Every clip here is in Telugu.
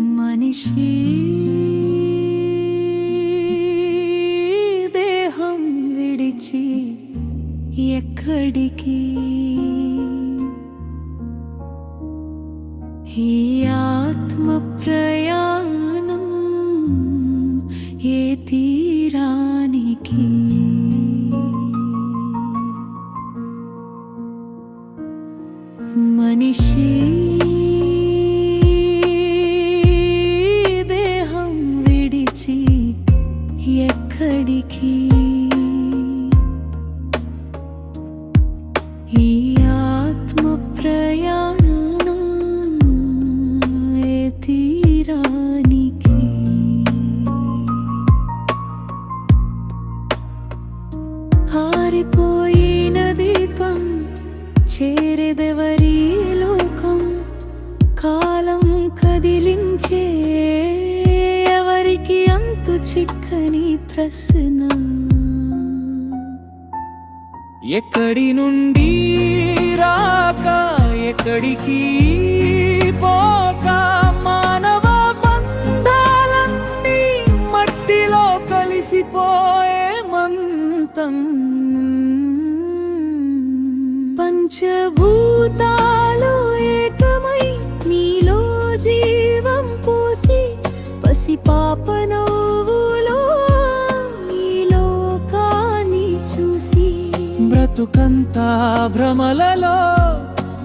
మనిషి దేహం విడిచి ఎక్కడికి? ఈ ఆత్మ ప్రయాణం ఏ తీరానికి? ఆరిపోయిన దీపం చేరెదెవరి లోకం. కాలం కదిలించే ఎవరికి అంతు చిక్కని ప్రశ్న ఎక్కడి నుండి రాక ఎక్కడికి పో పంచభూతాలు ఏకమై నీలో జీవం పోసి పసి నవ్వులో నీలో లోకాన్ని చూసి. బ్రతుకంతా భ్రమలలో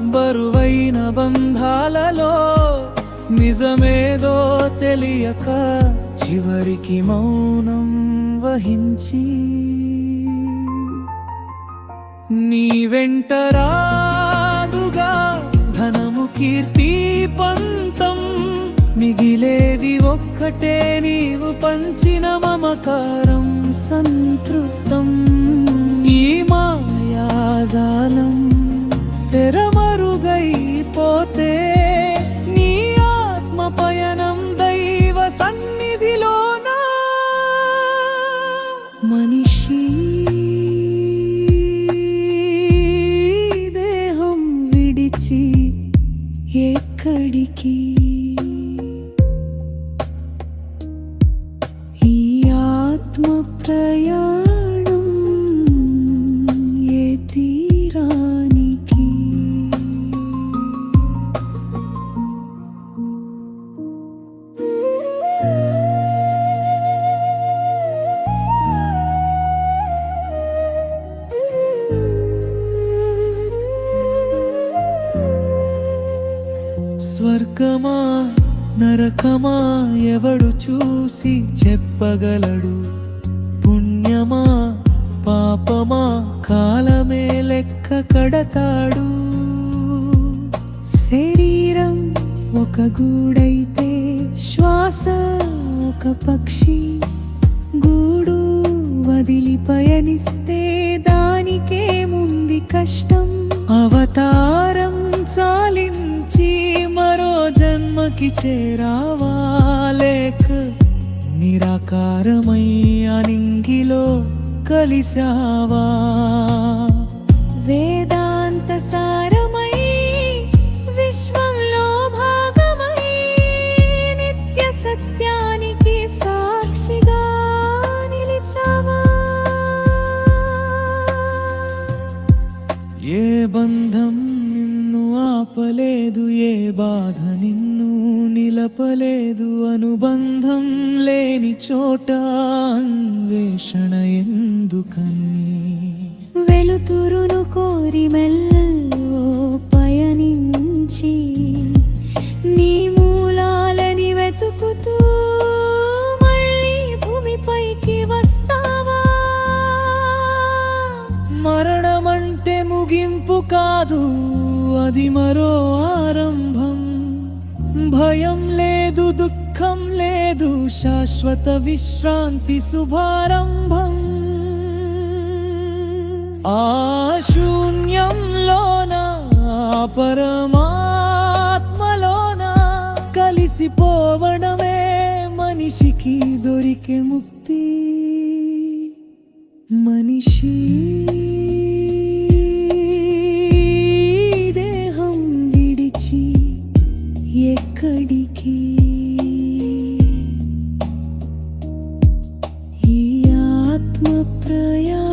బరువైన బంధాలలో నిజమేదో తెలియక చివరికి మౌనం వహించి నీ వెంట రాదుగా ధనము కీర్తి పంతం. మిగిలేది ఒక్కటే నీవు పంచిన మమకారం సంతృప్తం. ఈ మాయాజాలం ఎక్కడికి స్వర్గమా నరకమా ఎవడు చూసి చెప్పగలడు? పుణ్యమా పాపమా కాలమే లెక్క కడతాడు. శరీరం ఒక గూడైతే శ్వాస ఒక పక్షి. గూడు వదిలి పయనిస్తే దానికేముంది కష్టం. అవతారం చాలించి మరో జన్మకి చేరావా లేక నిరాకారమై అనింగిలో కలిసావా వేదాంత సారమై విశ్వంలో భాగమై నిత్య సత్యానికి సాక్షిగా నిలిచావా? ఏ బంధం నిలపలేదు అనుబంధం లేని చోట అన్వేషణ ఎందుకని? వెలుతురును కోరి మెల్లో పయనించి నీ మూలాలని వెతుకుతూ మళ్ళీ భూమిపైకి వస్తావా? మరణమంటే ముగింపు కాదు అది మరో ఆరంభం. భయం దుఃఖం లేదు శాశ్వత విశ్రాంతి శుభారంభం. ఆ శూన్యంలోన పరమాత్మలోన? కలిసిపోవడమే మనిషికి దొరికే ముక్తి. మనిషి ആത്മപ്രയാ